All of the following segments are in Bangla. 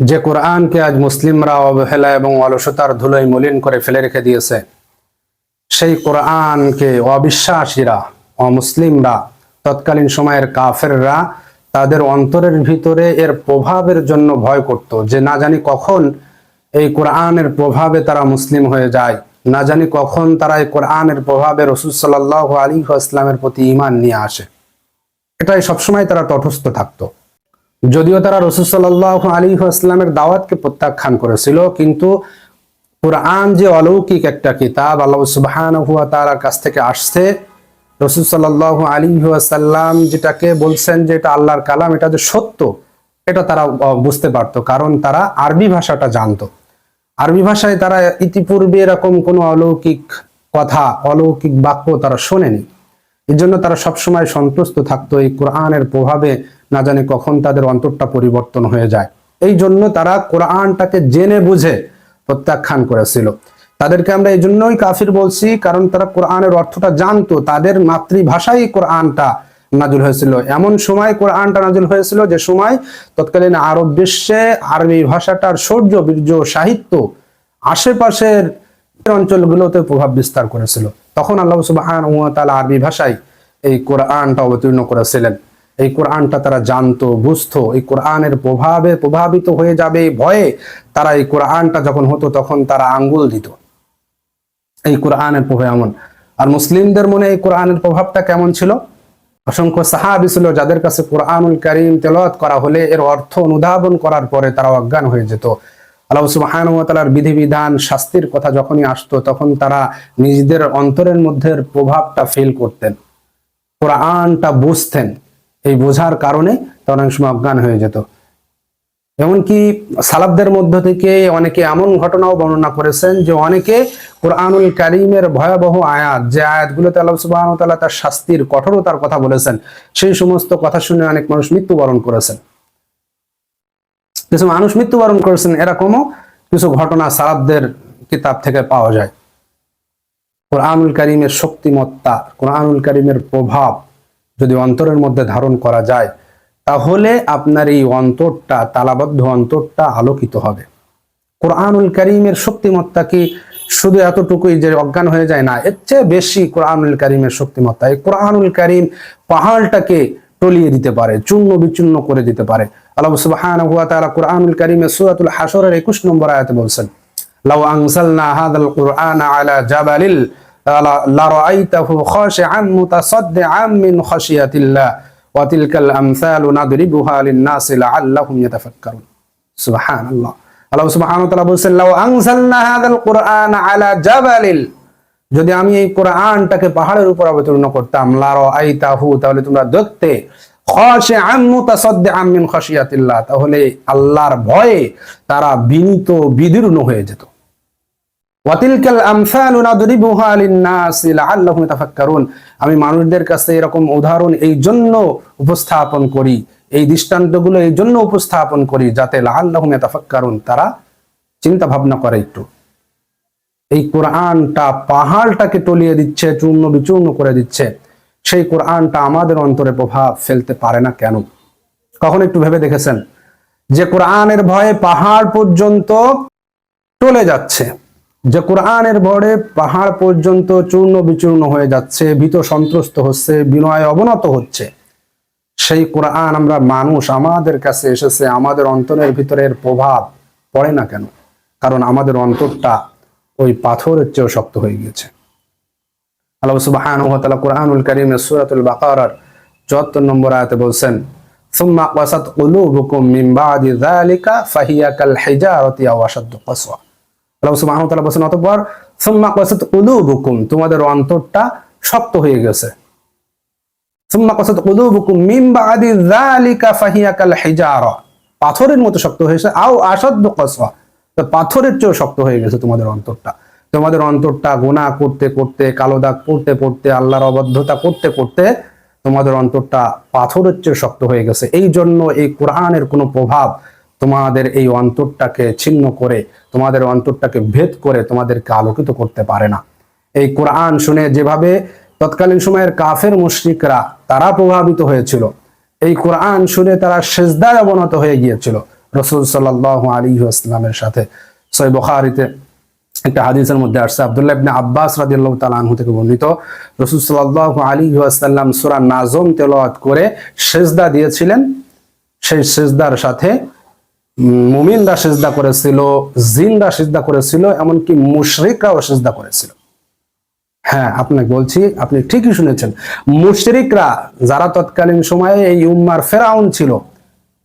যে কোরআনকে আজ মুসলিমরা অবহেলা এবং অলসতার ধুলোয় মলিন করে ফেলে রেখে দিয়েছে, সেই কোরআনকে অবিশ্বাসীরা, অমুসলিমরা, তৎকালীন সময়ের কাফেররা তাদের অন্তরের ভিতরে এর প্রভাবের জন্য ভয় করত যে না জানি কখন এই কোরআনের প্রভাবে তারা মুসলিম হয়ে যায়, না জানি কখন তারা এই কোরআনের প্রভাবে রসুল সাল্লাহ আলী ইসলামের প্রতি ইমান নিয়ে আসে। এটাই সবসময় তারা তটস্থ থাকতো। যদিও তারা রসুল সাল্লাহ আলী ইসলামের দাওয়াতকে প্রত্যাখ্যান করেছিল, কিন্তু কোরআন যে অলৌকিক একটা কিতাব আল্লাহ সুবহান হুয়া কাছ থেকে আসছে, রসুল আলী সাল্লাম যেটাকে বলছেন যে এটা আল্লাহর কালাম, এটা যে সত্য, এটা তারা বুঝতে পারতো, কারণ তারা আরবি ভাষাটা জানতো। আরবি ভাষায় তারা ইতিপূর্বে এরকম কোনো অলৌকিক কথা, অলৌকিক বাক্য তারা শোনেনি। এই জন্য তারা সবসময় সন্তুষ্ট থাকতো এই কোরআনের প্রভাবে না জানে কখন তাদের অন্তরটা পরিবর্তন হয়ে যায়। এই জন্য তারা কোরআনটাকে জেনে বুঝে প্রত্যাখ্যান করেছিল। তাদেরকে আমরা এই জন্যই কাফির বলছি, কারণ তারা কোরআনের অর্থটা জানতো, তাদের মাতৃভাষাই কোরআনটা নাজুল হয়েছিল। এমন সময় কোরআনটা নাজুল হয়েছিল যে সময় তৎকালীন আরব বিশ্বে আরবি ভাষাটার শৌর্য বীর্য, সাহিত্য আশেপাশের অঞ্চলগুলোতে প্রভাব বিস্তার করেছিল। তখন আল্লাহ ওয়া আরবি ভাষায় এই কোরআনটা অবতীর্ণ করেছিলেন। এই কোরআনটা তারা জানতো, বুঝতো, এই কোরআনের প্রভাবে প্রভাবিত হয়ে যাবে এই ভয়ে তারা এই কোরআনটা যখন হতো তখন তারা আঙ্গুল দিত। এই কোরআনের প্রভাব এমন। আর মুসলিমদের মনে এই কোরআনের প্রভাবটা কেমন ছিল? অসংখ্য সাহাবি ছিল যাদের কাছে কোরআনুল করিম তেলাওয়াত করা হলে এর অর্থ অনুধাবন করার পরে তারা অজ্ঞান হয়ে যেত। আল্লাহ তাআলার বিধিবিধান, শাস্তির কথা যখনই আসতো তখন তারা নিজেদের অন্তরের মধ্যে প্রভাবটা ফিল করতেন। কোরআনটা বুঝতেন। এই বোঝার কারণে তারা অনেক সময় অজ্ঞান হয়ে যেত। এমনকি সালাবদের মধ্য থেকে অনেকে এমন ঘটনাও বর্ণনা করেছেন যে অনেকে কোরআনুল কারিমের ভয়াবহ আয়াত, যে আয়াতগুলোতে আল্লাহ ওয়া তাআলা তার শাস্তির কঠোরতার কথা বলেছেন, সেই সমস্ত কথা শুনে অনেক মানুষ মৃত্যুবরণ করেছেন। কিছু মানুষ মৃত্যুবরণ করেছেন, এরকমও কিছু ঘটনা সালাবদের কিতাব থেকে পাওয়া যায়। কোরআনুল কারিমের শক্তিমত্তা, কোরআনুল কারিমের প্রভাব যদি অন্তরের মধ্যে ধারণ করা যায়, তাহলে আপনার এই অন্তরটা, তালাবদ্ধ অন্তরটা আলোকিত হবে। কোরআনুল করিমের শক্তিমত্তা কি শুধু এতটুকুই যে অজ্ঞান হয়ে যায়? না, এর চেয়ে বেশি কোরআনুল করিমের শক্তিমত্তা। এই কোরআনুল করিম পাহাড়টাকে টলিয়ে দিতে পারে, চূর্ণ বিচূর্ণ করে দিতে পারে। আল্লাহ সুবহানাহু ওয়া তাআলা কোরআনুল করিমে সূরাতুল হাশরের 21 নম্বর আয়াতে বলছেন, লাউ আনসালনা হাদাল কুরআন আলা জাবালিল লারাআইতাহু খাশিআন মুতাসাদ্দিআন মিন খাশিয়াতিল্লাহ, ওয়া তিলকাল আমসালু নাদরিবুহা লিন-নাসি লাআল্লাহুম ইয়াতাফাক্কারুন। সুবহানাল্লাহ। আল্লাহ সুবহানাহু ওয়া তাআলা বলেন লাউ আনসালনা হাদাল কুরআন আলা জাবালিল। যদি আমি এই কোরআনটাকে পাহাড়ের উপর অবতীর্ণ করতাম লারাআইতাহু তাহলে তোমরা দেখতে তাহলে আল্লাহর ভয়ে তারা বিনীত বিদীর্ণ হয়ে যেত। ওয়াতিলকাল নাদরিবুহা লাআল্লাহুম ইয়াতাফাক্কারুন আমি মানুষদের কাছে এরকম উদাহরণ এই জন্য উপস্থাপন করি, এই দৃষ্টান্তগুলো এই জন্য উপস্থাপন করি যাতে লাআল্লাহুম ইয়াতাফাক্কারুন তারা চিন্তা ভাবনা করে একটু। এই কোরআনটা পাহাড়টাকে টলিয়ে দিচ্ছে, চূর্ণ বিচূর্ণ করে দিচ্ছে। সেই কোরআনটা আমাদের অন্তরে প্রভাব ফেলতে পারে না কেন? কখন একটু ভেবে দেখেছেন? যে কোরআনের ভয়ে পাহাড় পর্যন্ত টলে যাচ্ছে। যে কোরআনের ভরে পাহাড় পর্যন্ত চূর্ণ বিচূর্ণ হয়ে যাচ্ছে, ভীত সন্ত্রস্ত হচ্ছে, বিনয় অবনত হচ্ছে। সেই কোরআন আমরা মানুষ, আমাদের কাছে এসেছে, আমাদের অন্তরের ভিতরের প্রভাব পড়ে না কেন? কারণ আমাদের অন্তরটা ওই পাথরের চেয়েও শক্ত হয়ে গিয়েছে। আল্লাহ সুবাহান তালা কোরআনুল করিম সুরাতুল বাকার চুয়াত্তর নম্বর আয়াতে বলছেন, সুম্মা ওয়াসাত উলুবুকুম মিন বাদি যালিকা ফাহিয়া কাল হিজারতি আও আশাদ্দু কাসওয়া। আল্লাহ বলছেন, অতঃপর কসত বুকুম তোমাদের অন্তরটা শক্ত হয়ে গেছে। কসত বুকুম আদি জালিকা পাথরের মতো শক্ত হয়েছে, আও আসাদ কসবা তো পাথরের চেয়েও শক্ত হয়ে গেছে তোমাদের অন্তরটা। তোমাদের অন্তরটা গুণা করতে করতে, কালো দাগ পড়তে পড়তে, আল্লাহর অবদ্ধতা করতে করতে তোমাদের অন্তরটা পাথরের চেয়ে শক্ত হয়ে গেছে। এই জন্য এই কোরআনের কোনো প্রভাব তোমাদের এই অন্তরটাকে ছিন্ন করে, তোমাদের অন্তরটাকে ভেদ করে তোমাদেরকে আলোকিত করতে পারে না। এই কোরআন শুনে যেভাবে তৎকালীন সময়ের কাফের মুশরিকরা তারা প্রভাবিত হয়েছিল, এই কোরআন শুনে তারা সেজদায় অবনত হয়ে গিয়েছিল। রসুল সাল্লাহ আলী আসলামের সাথে। সই বখারিতে একটা হাদিসের মধ্যে আসছে, আব্দুল্লাহ ইবনে আব্বাস রাদিয়াল্লাহু তাআলা আনহু থেকে বর্ণিত। রাসূল সাল্লাল্লাহু আলাইহি ওয়াসাল্লাম সূরা নাজম তেলাওয়াত করে সেজদা দিয়েছিলেন। সেই সেজদার সাথে মুমিনরা সেজদা করেছিল জিনরা সেজদা করেছিল, এমনকি মুশরিকরাও সেজদা করেছিল। হ্যাঁ আপনাকে বলছি, আপনি ঠিকই শুনেছেন। মুশরিকরা যারা তৎকালীন সময়ে এই উম্মার ফেরাউন ছিল,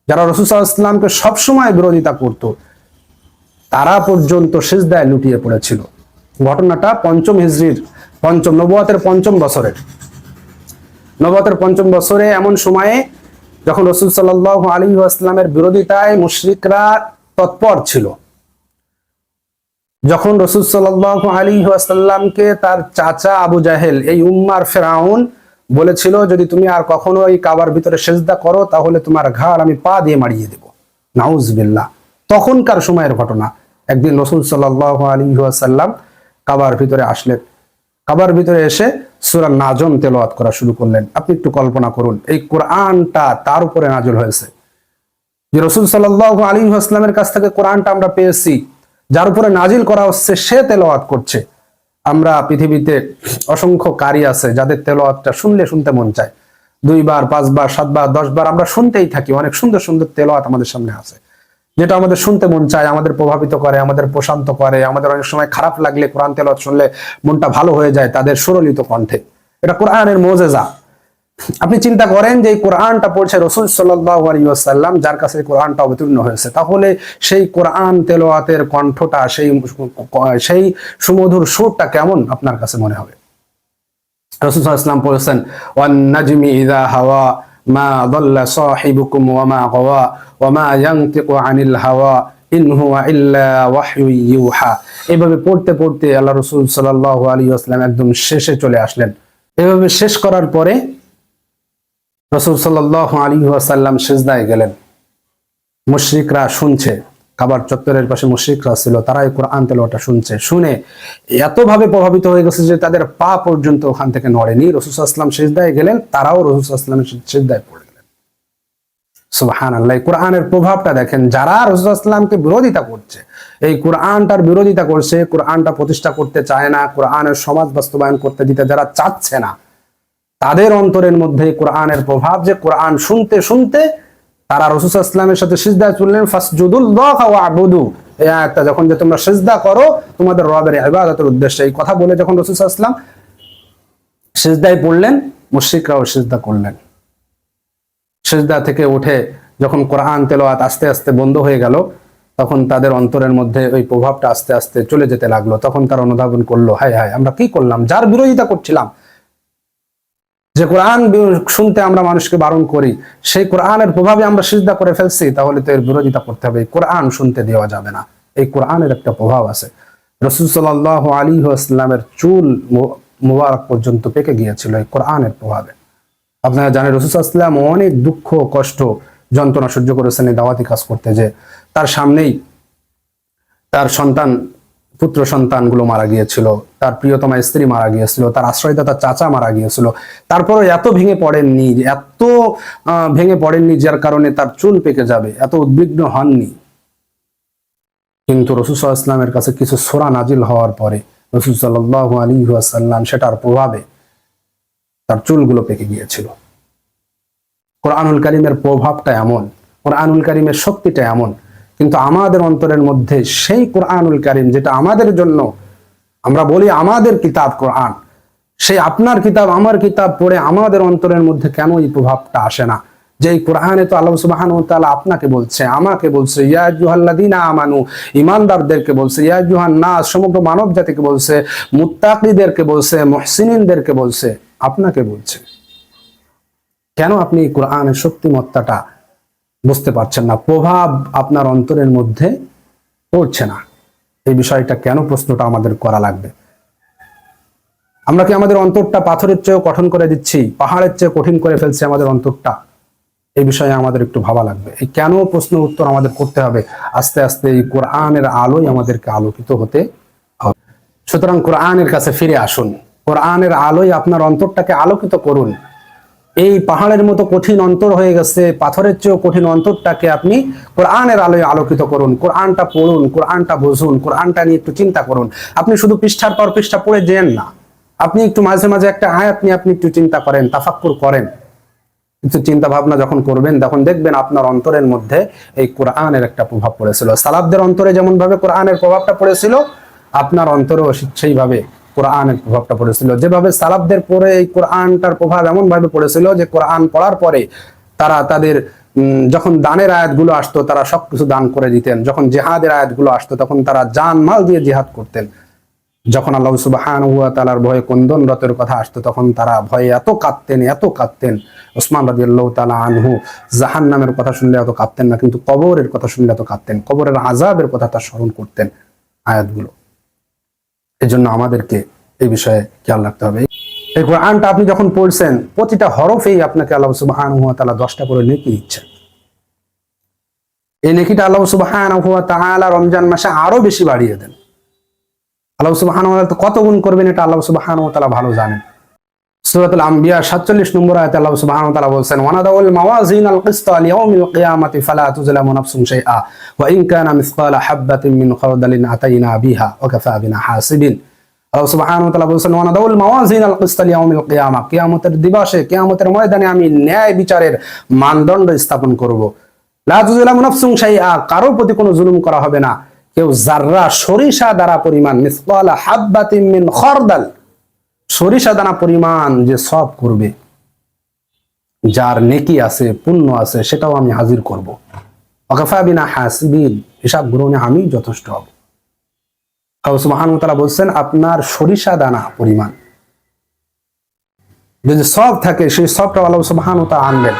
যারা ওয়াসাল্লামকে সবসময় বিরোধিতা করতো, তারা পর্যন্ত সেজদায় লুটিয়ে পড়েছিল। ঘটনাটা পঞ্চম হিজরির, পঞ্চম নবুয়াতের পঞ্চম বছরের। নবুয়াতের পঞ্চম বছরে এমন সময়ে যখন রসুল সাল্লাহ আলী আসলামের বিরোধিতায় মুশরিকরা তৎপর ছিল, যখন রসুল সাল্লাহ আলী আসাল্লামকে তার চাচা আবু জাহেল, এই উম্মার ফেরাউন বলেছিল, যদি তুমি আর কখনো এই কাবার ভিতরে সেজদা করো, তাহলে তোমার ঘাড় আমি পা দিয়ে মারিয়ে দেব। নাউজবিল্লাহ। তখনকার সময়ের ঘটনা, একদিন রসুল সাল্লাহ আলী আসাল্লাম কাবার ভিতরে আসলেন। কাবার ভিতরে এসে সুরা নাজম তেলাওয়াত করা শুরু করলেন। আপনি একটু কল্পনা করুন, এই কোরআনটা তার উপরে নাজল হয়েছে। যে রসুল সাল্লাহ আলী আসলামের কাছ থেকে কোরআনটা আমরা পেয়েছি, যার উপরে নাজিল করা হচ্ছে, সে তেলাওয়াত করছে। আমরা পৃথিবীতে অসংখ্য কারি আছে যাদের তেলাওয়াতটা শুনলে শুনতে মন চায়। দুইবার, পাঁচবার, সাতবার, দশবার আমরা শুনতেই থাকি, অনেক সুন্দর সুন্দর তেলাওয়াত আমাদের সামনে আছে। যেটা আমাদের শুনতে মন চায়, আমাদের প্রভাবিত করে, আমাদের প্রশান্ত করে, আমাদের অনেক সময় খারাপ লাগলে, কোরআন তেলাওয়াত শুনলে মনটা ভালো হয়ে যায় তাদের সুরলিত কণ্ঠে। এটা কোরআনের মোজেজা। আপনি চিন্তা করেন যে কোরআনটা পড়ছে রসুল সাল্লাম যার কাছে কোরআনটা অবতীর্ণ হয়েছে। তাহলে সেই কোরআন তেলোয়াতের কণ্ঠটা, সেই সেই সুমধুর সুরটা কেমন আপনার কাছে মনে হবে? রসুল ইসলাম পড়েছেন ওয়ান নাজমি ইদা হাওয়া মা দল্লা সাহিবুকুম ওয়া মা গাওয়া ওয়া মা ইয়ানতিকু ইন হুয়া ইল্লা ওয়াহয়ু ইউহা। এভাবে পড়তে পড়তে আল্লাহ রসুল সাল্লাল্লাহু আলাইহি ওয়াসাল্লাম একদম শেষে চলে আসলেন। এভাবে শেষ করার পরে রসুল সাল্লাল্লাহু আলী ওয়াসাল্লাম সেজদায় গেলেন। মুশ্রিকরা শুনছে। কাবার চত্বরের পাশে মুশ্রিকরা ছিল তারা এই কোরআন তেলোয়াটা শুনছে। শুনে এতভাবে প্রভাবিত হয়ে গেছে যে তাদের পা পর্যন্ত ওখান থেকে নড়েনি। রসুল আসলাম সেজদায় গেলেন, তারাও রসুল আসলামের সেজদায় পড়ে গেলেন। সুবাহান আল্লাহ কোরআনের প্রভাবটা দেখেন, যারা রসুল আসলামকে বিরোধিতা করছে, এই কোরআনটার বিরোধিতা করছে, কোরআনটা প্রতিষ্ঠা করতে চায় না, কোরআনের সমাজ বাস্তবায়ন করতে দিতে যারা চাচ্ছে না, তাদের অন্তরের মধ্যে কোরআনের প্রভাব যে কোরআন শুনতে শুনতে তারা রসুল ইসলামের সাথে সিজদা চললেন ফাসজুদুল আবুদু এই আয়াতটা যখন যে তোমরা সিজদা করো, তোমাদের রবের ইবাদতের উদ্দেশ্যে এই কথা বলে যখন রসুল ইসলাম সিজদায় পড়লেন, মুশরিকরাও সিজদা করলেন। সিজদা থেকে উঠে যখন কোরআন তেলাওয়াত আস্তে আস্তে বন্ধ হয়ে গেল, তখন তাদের অন্তরের মধ্যে ওই প্রভাবটা আস্তে আস্তে চলে যেতে লাগল। তখন তারা অনুধাবন করল, হায় হায়, আমরা কি করলাম? যার বিরোধিতা করছিলাম যে কোরআন শুনতে আমরা মানুষকে বারণ করি, সেই কোরআনের প্রভাবে আমরা সিজদা করে ফেলছি, তাহলে তো এর বিরোধিতা করতে হবে। কোরআন শুনতে দেওয়া যাবে না। এই কোরআনের একটা প্রভাব আছে। রসুল সাল্লাহ আলী ইসলামের চুল মুবারক পর্যন্ত পেকে গিয়েছিল এই কোরআনের প্রভাবে। আপনারা জানেন, রসুল আসলাম অনেক দুঃখ, কষ্ট, যন্ত্রণা সহ্য করেছেন এই দাওয়াতি কাজ করতে, যে তার সামনেই তার সন্তান পুত্র সন্তানগুলো মারা গিয়েছিল, তার প্রিয়তমা স্ত্রী মারা গিয়েছিল, তার আশ্রয়দাতা চাচা মারা গিয়েছিল। তারপরে এত ভেঙে পড়েননি, এত ভেঙে পড়েননি যার কারণে তার চুল পেকে যাবে, এত উদ্বিগ্ন হননি। কিন্তু রসুল ইসলামের কাছে কিছু সোরা নাজিল হওয়ার পরে রসুল সাল্লাহ আলী আসাল্লাম সেটার প্রভাবে তার চুলগুলো পেকে গিয়েছিল। কোরআনুল করিমের প্রভাবটা এমন, কোরআনুল করিমের শক্তিটা এমন কিন্তু আমাদের অন্তরের মধ্যে সেই কোরআনুল করিম যেটা আমাদের জন্য, আমরা বলি আমাদের কিতাব কোরআন, সেই আপনার কিতাব, আমার কিতাব পড়ে আমাদের অন্তরের মধ্যে কেন এই প্রভাবটা আসে না? যে এই কোরআনে তো আল্লাহ সুবাহান আপনাকে বলছে, আমাকে বলছে ইয়াজুহাল্লাদিনা আমানু ইমানদারদেরকে বলছে ইয়াজুহান না সমগ্র মানব জাতিকে বলছে, মুত্তাকিদেরকে বলছে মহসিনদেরকে বলছে, আপনাকে বলছে। কেন আপনি কোরআনের শক্তিমত্তাটা বুঝতে পারছেন না। প্রভাব আপনার অন্তরের মধ্যে পড়ছে না। এই বিষয়টা কেন প্রশ্নটা আমাদের করা লাগবে? আমরা কি আমাদের অন্তরটা পাথরের চেয়েও কঠন করে দিচ্ছি? পাহাড়ের চেয়ে কঠিন করে ফেলছে আমাদের অন্তরটা? এই বিষয়ে আমাদের একটু ভাবা লাগবে। এই কেন প্রশ্ন উত্তর আমাদের করতে হবে? আস্তে আস্তে এই কোরআনের আলোই আমাদেরকে আলোকিত হতে হবে। সুতরাং কোরআনের কাছে ফিরে আসুন। কোরআনের আলোই আপনার অন্তরটাকে আলোকিত করুন। এই পাহাড়ের মতো কঠিন অন্তর হয়ে গেছে, পাথরের চেয়েও কঠিন অন্তরটাকে আপনি কোরআনের আলোয় আলোকিত করুন, কোরআনটা পড়ুন, কোরআনটা বুঝুন, কোরআনটা নিয়ে একটু চিন্তা করুন। আপনি শুধু পৃষ্ঠার পর পৃষ্ঠা পড়ে যেন না, আপনি একটু মাঝে মাঝে একটা আয়াত নিয়ে আপনি একটু চিন্তা করেন, তাফাক্কুর করেন। কিছু চিন্তা ভাবনা যখন করবেন, তখন দেখবেন আপনার অন্তরের মধ্যে এই কোরআনের একটা প্রভাব পড়েছিল। সালাবদের অন্তরে যেমন ভাবে কোরআনের প্রভাবটা পড়েছিল, আপনার অন্তরেও সেইভাবে কোরআনের প্রভাবটা পড়েছিল। যেভাবে সালাবদের পরে এই কোরআনটার প্রভাব এমন ভাবে পড়েছিল যে কোরআন পড়ার পরে তারা তাদের যখন দানের আয়াতগুলো আসতো, তারা সবকিছু দান করে দিতেন। যখন জেহাদের আয়াতগুলো আসতো, তখন তারা জান মাল দিয়ে জিহাদ করতেন। যখন আল্লাহ সুবাহান হুয়া তালার ভয়ে কন্দন রতের কথা আসতো, তখন তারা ভয়ে এত কাঁদতেন এত কাঁদতেন। ওসমান রাজি আল্লাহ তালা আনহু জাহান নামের কথা শুনলে এত কাঁদতেন না, কিন্তু কবরের কথা শুনলে এত কাঁদতেন। কবরের আজাবের কথা তার স্মরণ করতেন আয়াতগুলো। এই জন্য আমাদেরকে এই বিষয়ে খেয়াল রাখতে হবে। এই কোরআনটা আপনি যখন পড়ছেন, প্রতিটা হরফেই আপনাকে আল্লাহ সুবাহান হুয়া তালা দশটা করে নেকি দিচ্ছেন এই নেকিটা আল্লাহ সুবাহান হুয়া তালা রমজান মাসে আরও বেশি বাড়িয়ে দেন। আল্লাহ সুবাহান কত গুণ করবেন এটা আল্লাহ সুবাহান তালা ভালো জানেন। সূরাতুল আম্বিয়া 47 নম্বর আয়াতে আল্লাহ সুবহানাহু ওয়া তাআলা বলেন ওয়ানাদাউল মাওয়াজিন আল কিসত লিয়াউমিল কিয়ামাতি ফালা তুজলামু নাফসুন শাইআ ওয়া ইন কানা মিসকালা হাববাতিন মিন খারদালিন আতাইনা বিহা ওয়া কাফা বিনা হাসিবিন। আল্লাহ সুবহানাহু ওয়া তাআলা বলেন ওয়ানাদাউল মাওয়াজিন আল কিসত লিয়াউমিল কিয়ামা, কিয়ামতের দিবসে, কিয়ামতের ময়দানে আমি ন্যায় বিচারের মানদণ্ড স্থাপন করব। লা তুজলামু নাফসুন শাইআ কারও প্রতি কোনো জুলুম করা হবে না। কেউ জাররা সরিষা দ্বারা পরিমাণ, মিসকালা হাববাতিন মিন খারদাল সরিষা দানা পরিমাণ যে সব করবে, যার নেকি আছে, পুণ্য আছে, সেটাও আমি হাজির করব। অকাফা বিনা হাসিবিন, হিসাব গ্রহণে আমি যথেষ্ট হব। সুবাহানুতালা বলছেন, আপনার সরিষা দানা পরিমাণ। যদি সব থাকে, সেই সবটা আল্লাহ সুবাহানুতা আনবেন।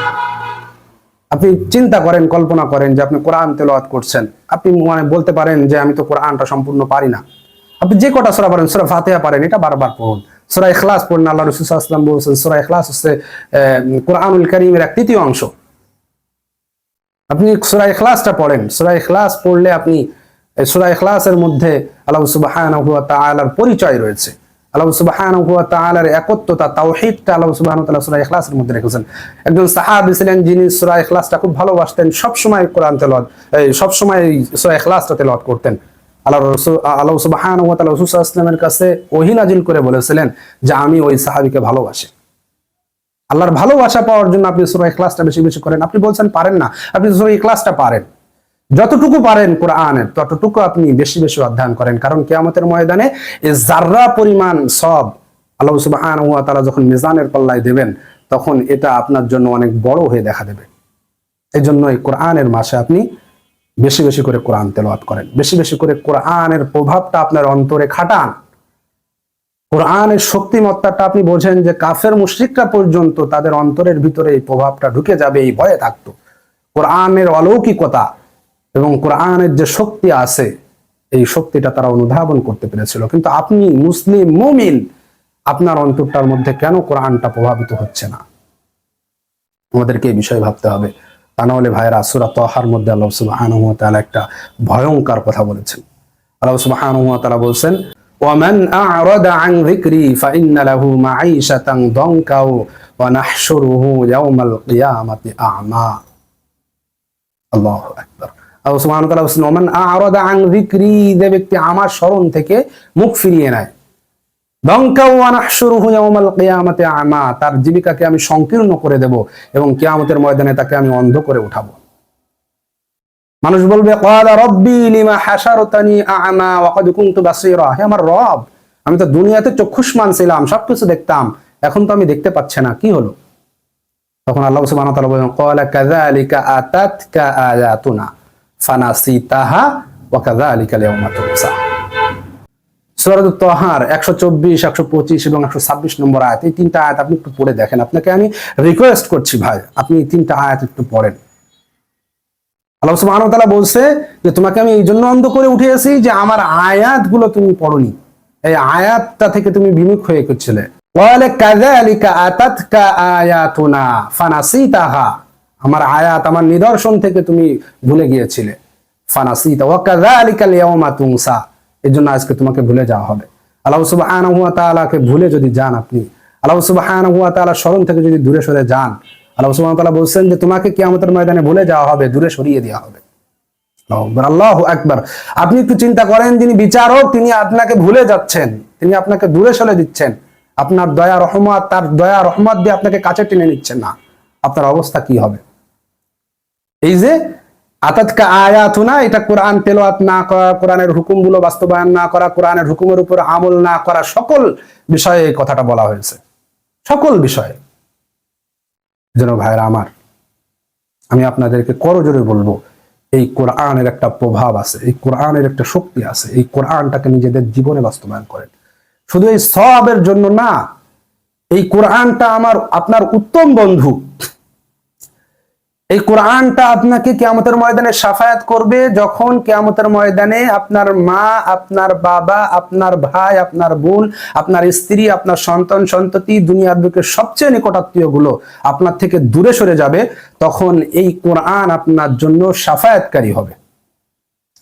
আপনি চিন্তা করেন, কল্পনা করেন যে আপনি কোরআন তেলাওয়াত করছেন। আপনি মানে বলতে পারেন যে, আমি তো কোরআনটা সম্পূর্ণ পারি না। আপনি যে কটা সূরা পারেন সূরা ফাতিহা পারেন এটা বারবার পড়ুন। সূরা ইখলাস পড়ুন, আল্লাহ রাসূল ওয়াসাল্লাম বলেছেন, সূরা ইখলাস হচ্ছে কোরআনুল কারীমের এক তৃতীয় অংশ। আপনি সূরা ইখলাসটা পড়েন, সূরা ইখলাস পড়লে আপনি এই সূরা ইখলাসের মধ্যে আল্লাহ সুবহানাহু ওয়া তাআলার পরিচয় রয়েছে। আল্লাহ সুবহানাহু ওয়া তাআলার একত্বতা, তাওহীদটা আল্লাহ সুবহানাহু ওয়া তাআলা সূরা মধ্যে রেখেছেন। একজন সাহাবী ছিলেন যিনি খুব ভালোবাসতেন সব সময় কোরআন তেলাওয়াত, এই সব সময় সূরা ইখলাসটা করতেন। আল্লাহ সুবহানাহু ওয়া তাআলা রাসূল ওয়াসাল্লামের কাছে ওহী নাজিল করে বলেছিলেন যে আমি ওই সাহাবীকে ভালোবাসি। আল্লাহর ভালোবাসা পাওয়ার জন্য আপনি সূরা বেশি বেশি করেন। আপনি বলছেন পারেন না, আপনি সূরা পারেন। যতটুকু পারেন ততটুকু আপনি বেশি বেশি অধ্যয়ন করেন। কারণ কিয়ামতের ময়দানে জাররা পরিমাণ সব আল্লাহ তাআলা যখন মিজানের পাল্লায় দেবেন, তখন এটা আপনার জন্য অনেক বড় হয়ে দেখা দেবে। এই জন্য এই কোরআনের মাসে আপনি বেশি বেশি করে কোরআন তেলাওয়াত করেন। বেশি বেশি করে কোরআনের প্রভাবটা আপনার অন্তরে খাটান। কোরআনের শক্তিমত্তাটা আপনি বোঝেন যে কাফের মুশরিকরা পর্যন্ত তাদের অন্তরের ভিতরে এই প্রভাবটা ঢুকে যাবে, এই ভয়ে থাকতো। কোরআনের অলৌকিকতা এবং কোরআনের যে শক্তি আছে, এই শক্তিটা তারা অনুধাবন করতে পেরেছিল। কিন্তু আপনি মুসলিম মুমিন, আপনার অন্তরটার মধ্যে কেন কোরআনটা প্রভাবিত হচ্ছে না? আমাদেরকে এই বিষয়ে ভাবতে হবে। তা নাহলে ভাইয়েরা সুরা তহার মধ্যে আল্লাহ সুবহানাহু ওয়া তাআলা একটা ভয়ঙ্কর কথা বলেছেন আল্লাহ সুবহানাহু ওয়া তাআলা বলছেন ومن أعرض عن ذكري فإن له معيشة ضنكا ونحشره يوم القيامة أعمى আল্লাহু আকবার আল্লাহ সুবহানাহু ওয়া তাআলা বলছেন ওমান আ'রাদা আন যিকরি যে ব্যক্তি আমার স্মরণ থেকে মুখ ফিরিয়ে নেয় তার জীবিকাকে আমি সংকীর্ণ করে দেব এবং ময়দানে তাকে আমি অন্ধ করে মানুষ বলবে আমার রব, আমি তো দুনিয়াতে চক্ষুষ্মান ছিলাম, সবকিছু দেখতাম, এখন তো আমি দেখতে পাচ্ছি না, কি হলো? তখন আল্লাহ তাআলা বলেন ওয়া কাযালিকা আল-ইয়াওমা তুনসা। সূরা তাহার 124 125 এবং 126 নম্বর আয়াত। এই তিনটা আয়াত আপনি একটু পড়ে দেখেন। আপনাকে আমি রিকোয়েস্ট করছি ভাই, আপনি এই তিনটা আয়াত একটু পড়েন। আল্লাহ বলছে যে, তোমাকে আমি এই জন্য অন্ধ করে উঠিয়েছি যে, আমার আয়াতগুলো তুমি পড়নি। এই আয়াতটা থেকে তুমি বিমুখ হয়ে করছিলে আমার আয়াত আমার নিদর্শন থেকে তুমি ভুলে গিয়েছিলে। ফানাসিতা, ওয়া কাযালিকা আল-ইয়াওমা তুনসা। এর জন্য আজকে তোমাকে ভুলে যাওয়া হবে। আল্লাহ সুবহানাহু ওয়া তাআলাকে ভুলে যদি যান আপনি, আল্লাহ সুবহানাহু ওয়া তাআলা স্মরণ থেকে যদি দূরে সরে যান, আল্লাহ সুবহানাহু ওয়া তাআলা বলছেন যে তোমাকে কিয়ামতের ময়দানে ভুলে যাওয়া হবে, দূরে সরিয়ে দেওয়া হবে। আল্লাহ আকবার। আপনি একটু চিন্তা করেন, যিনি বিচারক, তিনি আপনাকে ভুলে যাচ্ছেন, তিনি আপনাকে দূরে সরে দিচ্ছেন। আপনার দয়া, রহমত, তার দয়া, রহমত দিয়ে আপনাকে কাছে টেনে নিচ্ছেন না। আপনার অবস্থা কি হবে? এই যে আতাতকা আয়াতুনা, এটা কোরআন তেলাওয়াত না করা, কোরআনের হুকুমগুলো বাস্তবায়ন না করা, কোরআনের হুকুমের উপর আমল না করা সকল বিষয়ে কথাটা বলা হয়েছে। সকল বিষয়ে। যেন ভাইরা আমার, আমি আপনাদেরকে করজোরে বলব, এই কোরআনের একটা প্রভাব আছে, এই কোরআনের একটা শক্তি আছে, এই কোরআনটাকে নিজেদের জীবনে বাস্তবায়ন করেন। শুধু এই সবের জন্য না, এই কোরআনটা আমার, আপনার উত্তম বন্ধু এই কোরআনটা আপনাকে কেয়ামতের ময়দানে সাফায়াত করবে যখন কেয়ামতের ময়দানে আপনার মা, আপনার বাবা, আপনার ভাই, আপনার বোন, আপনার স্ত্রী, আপনার সন্তান, সন্ততি, দুনিয়ার বুকের সবচেয়ে নিকটাত্মীয়গুলো আপনার থেকে দূরে সরে যাবে, তখন এই কোরআন আপনার জন্য সাফায়াতকারী হবে।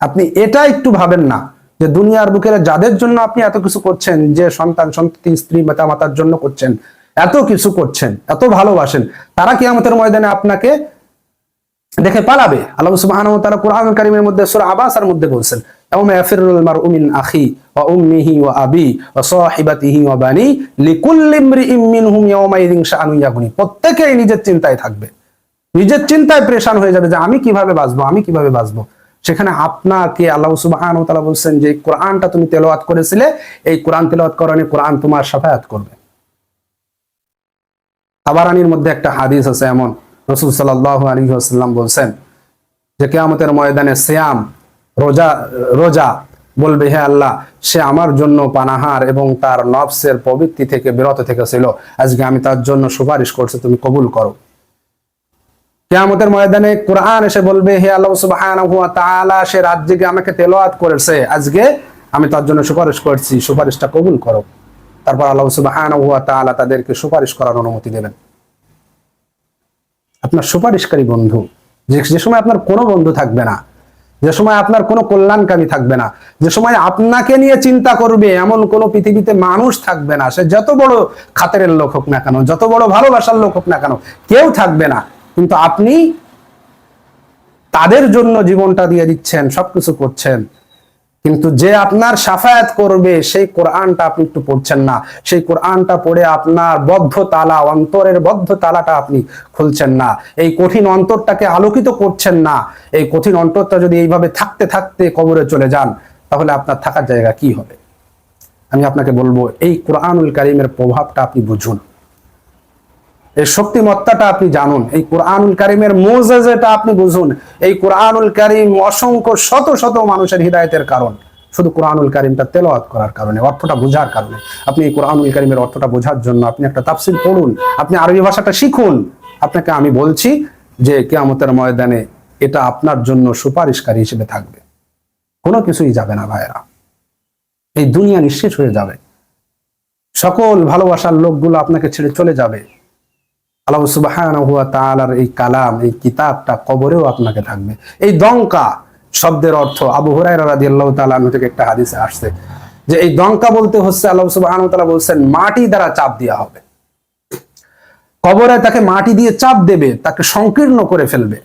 আপনি এটা একটু ভাবেন না, যে দুনিয়ার বুকের যাদের জন্য আপনি এত কিছু করছেন, যে সন্তান, সন্ততি, স্ত্রী মাতা মাতার জন্য করছেন, এত কিছু করছেন, এত ভালোবাসেন, তারা কি আমাদের ময়দানে আপনাকে দেখে পালাবে। আল্লাহ কোরআন মধ্যে সূরা আবাসার মধ্যে বলছেন প্রত্যেকেই নিজের চিন্তায় থাকবে। নিজের চিন্তায় পরেশান হয়ে যাবে যে আমি কীভাবে বাঁচবো, আমি কীভাবে বাঁচবো। সেখানে আপনাকে আল্লাহ সুবহানাহু ওয়া তাআলা বলছেন যে কোরআনটা তুমি তেলাওয়াত করেছিলে, এই কোরআন তেলাওয়াত করানি কোরআন তোমার সাফায়াত করবে। তাবারানির মধ্যে একটা হাদিস আছে এমন রসুল সাল্লাহ আলী আসাল্লাম বলছেন যে কেয়ামতের ময়দানে শ্যাম রোজা রোজা বলবে, হে আল্লাহ, সে আমার জন্য পানাহার এবং তার নফসের প্রবৃত্তি থেকে বিরত থেকে ছিল। আজকে আমি তার জন্য সুপারিশ করছি, তুমি কবুল করো। কেয়ামতের ময়দানে কোরআন এসে বলবে, হে আল্লাহ সে রাত জেগে আমাকে তেলোয়াত করেছে। আজকে আমি তার জন্য সুপারিশ করছি, সুপারিশটা কবুল করো। তারপর আল্লাহ তাআলা তাদেরকে সুপারিশ করার অনুমতি দেবেন। আপনার সুপারিশকারী বন্ধু। যে সময় আপনার কোনো বন্ধু থাকবে না, যে সময় আপনার কোনো কল্যাণকামী থাকবে না, যে সময় আপনাকে নিয়ে চিন্তা করবে এমন কোনো পৃথিবীতে মানুষ থাকবে না, সে যত বড় খাতের লোক হোক না কেন, যত বড় ভালোবাসার লোক হোক না কেন, কেউ থাকবে না। কিন্তু আপনি তাদের জন্য জীবনটা দিয়ে দিচ্ছেন, সবকিছু করছেন। কিন্তু যে আপনার সাফায়াত করবে, সেই কোরআনটা আপনি একটু পড়ছেন না। সেই কোরআনটা পড়ে আপনার বদ্ধ তালা অন্তরের বদ্ধ তালাটা আপনি খুলছেন না। এই কঠিন অন্তরটাকে আলোকিত করছেন না। এই কঠিন অন্তরটা যদি এইভাবে থাকতে থাকতে কবরে চলে যান, তাহলে আপনার থাকার জায়গা কি হবে? আমি আপনাকে বলব, এই কোরআনুল কারিমের প্রভাবটা আপনি বুঝুন। এই শক্তিমত্তাটা আপনি জানুন। এই কোরআনুল কারিমের মোজেজেটা আপনি বুঝুন। এই কোরআনুল কারিম অসংখ্য শত শত মানুষের হৃদায়তের কারণ। শুধু কোরআনুল কারিমটা তেলাওয়াত করার কারণে, অর্থটা বোঝার কারণে। আপনি এই কোরআনুল কারিমের অর্থটা বোঝার জন্য আপনি একটা তাফসিল পড়ুন, আপনি আরবি ভাষাটা শিখুন। আপনাকে আমি বলছি যে কেয়ামতের ময়দানে এটা আপনার জন্য সুপারিশকারী হিসেবে থাকবে। কোনো কিছুই যাবে না ভাইরা এই দুনিয়া নিঃশেষ হয়ে যাবে। সকল ভালোবাসার লোকগুলো আপনাকে ছেড়ে চলে যাবে। আল্লাহ সুবহানাহু ওয়া তাআলার এই কালাম, এই কিতাবটা কবরেও আপনাকে থাকবে। এই দঙ্কা শব্দের অর্থ, আবু হুরায়রা রাদিয়াল্লাহু তাআলা আনহু থেকে একটা হাদিসে আসছে যে এই দঙ্কা বলতে হচ্ছে, আল্লাহ সুবহানাহু ওয়া তাআলা বলছেন, মাটি দ্বারা চাপ দেওয়া হবে। কবরে তাকে মাটি দিয়ে চাপ দেবে, তাকে সংকীর্ণ করে ফেলবে।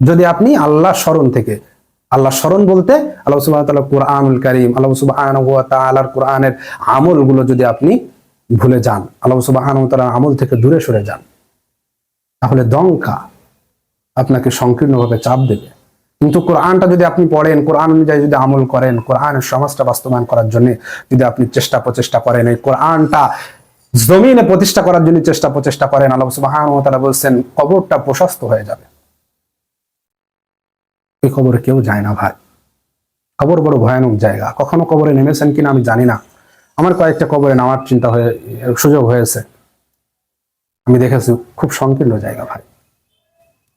যদি আপনি আল্লাহ স্মরণ থেকে আল্লাহ স্মরণ বলতে আল্লাহ তাআলা কোরআনুল কারীম, আল্লাহ ওয়া তাআলার কোরআনের আমলগুলো যদি আপনি ভুলে যান। আল্লাহ তাআলার আমল থেকে দূরে সরে যান। তাহলে দঙ্কা আপনাকে সংকীর্ণভাবে চাপ দেবে। কিন্তু কোরআনটা যদি আপনি পড়েন, কোরআন অনুযায়ী যদি আমল করেন, কোরআনের সমাজটা বাস্তবায়ন করার জন্য যদি আপনি চেষ্টা প্রচেষ্টা করেন, এই কোরআনটা জমিনে প্রতিষ্ঠা করার জন্য চেষ্টা প্রচেষ্টা করেন, আল্লাহ তাআলা বলছেন, কবরটা প্রশস্ত হয়ে যাবে। এই কবরে কেউ যায় না ভাই। কবর বড় ভয়ানক জায়গা। কখনো কবরে নেমেছেন কিনা আমি জানি না। আমার কয়েকটা কবরে নামার চিন্তা হয়ে, সুযোগ হয়েছে। আমি দেখেছি খুব সংকীর্ণ জায়গা ভাই।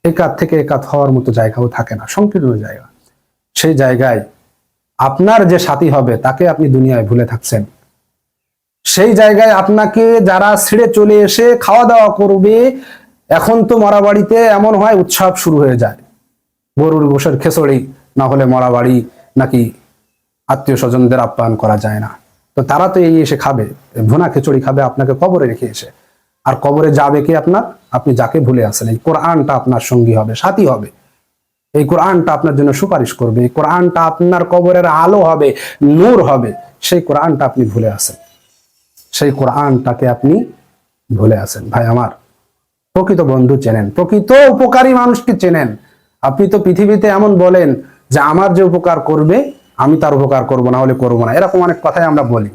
একাত থেকে একাত হওয়ার মতো জায়গাও থাকে না, সংকীর্ণ জায়গা। সেই জায়গায় আপনার যে সাথী হবে, তাকে আপনি দুনিয়ায় ভুলে থাকছেন। সেই জায়গায় আপনাকে যারা ছিঁড়ে চলে এসে খাওয়া দাওয়া করবে, এখন তো মরা বাড়িতে এমন হয় উৎসব শুরু হয়ে যায়। গরুর গোসের খেসড়ি, না হলে মরা বাড়ি নাকি আত্মীয় স্বজনদের আপ্যায়ন করা যায় না। তো তারা তো এই এসে খাবে, ভুনা খিচুড়ি খাবে, আপনাকে কবরে রেখে এসে। আর কবরে যাবে কি আপনার? আপনি যাকে ভুলে আসেন এই কোরআনটা আপনার সঙ্গী হবে, সাথী হবে। এই কোরআনটা আপনার জন্য সুপারিশ করবে। এই কোরআনটা আপনার কবরের আলো হবে, নূর হবে। সেই কোরআনটা আপনি ভুলে আসেন সেই কোরআনটাকে আপনি ভুলে আসেন ভাই আমার, প্রকৃত বন্ধু চেনেন, প্রকৃত উপকারী মানুষকে চেনেন। আপনি তো পৃথিবীতে এমন বলেন যে আমার যে উপকার করবে আমি তার উপকার করব না হলে করব না। এরকম অনেক কথাই আমরা বলি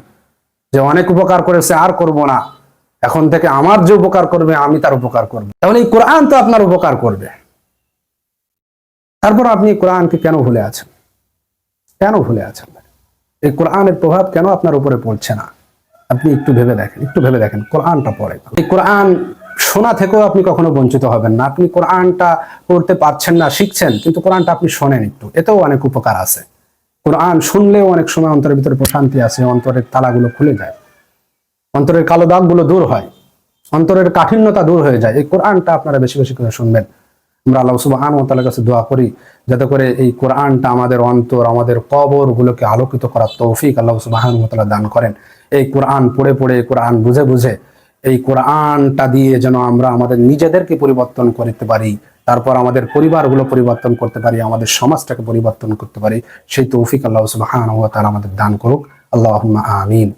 যে অনেক উপকার করেছে আর করব না। এখন থেকে আমার যে উপকার করবে, আমি তার উপকার করব। তাহলে এই কোরআন তো আপনার উপকার করবে। তারপর আপনি কোরআনকে কেন ভুলে আছেন? কেন ভুলে আছেন? এই কোরআনের প্রভাব কেন আপনার উপরে পড়ছে না? আপনি একটু ভেবে দেখেন, একটু ভেবে দেখেন, কোরআনটা পড়ে। এই কোরআন শোনা থেকেও আপনি কখনো বঞ্চিত হবেন না। আপনি কোরআনটা পড়তে পারছেন না, শিখছেন, কিন্তু কোরআনটা আপনি শোনেন একটু। এতেও অনেক উপকার আছে। কোরআন শুনলেও অনেক সময় অন্তরের ভিতরে প্রশান্তি আছে অন্তরের তালাগুলো খুলে যায়। অন্তরের কালো দাগগুলো দূর হয়, অন্তরের কাঠিন্যতা দূর হয়ে যায়। এই কোরআনটা আপনারা বেশি বেশি করে শুনবেন। আমরা আল্লাহ সুবহান ওয়া তাআলার কাছে দোয়া করি, যাতে করে এই কোরআনটা আমাদের অন্তর, আমাদের কবর গুলোকে আলোকিত করার তৌফিক আল্লাহ সুবহান ওয়া তাআলা দান করেন। এই কোরআন পড়ে পড়ে, কোরআন বুঝে বুঝে এই কোরআনটা দিয়ে যেন আমরা আমাদের নিজেদেরকে পরিবর্তন করতে পারি, তারপর আমাদের পরিবারগুলো পরিবর্তন করতে পারি, আমাদের সমাজটাকে পরিবর্তন করতে পারি, সেই তৌফিক আল্লাহ সুবাহ আমাদের দান করুক। আল্লাহ আমিন।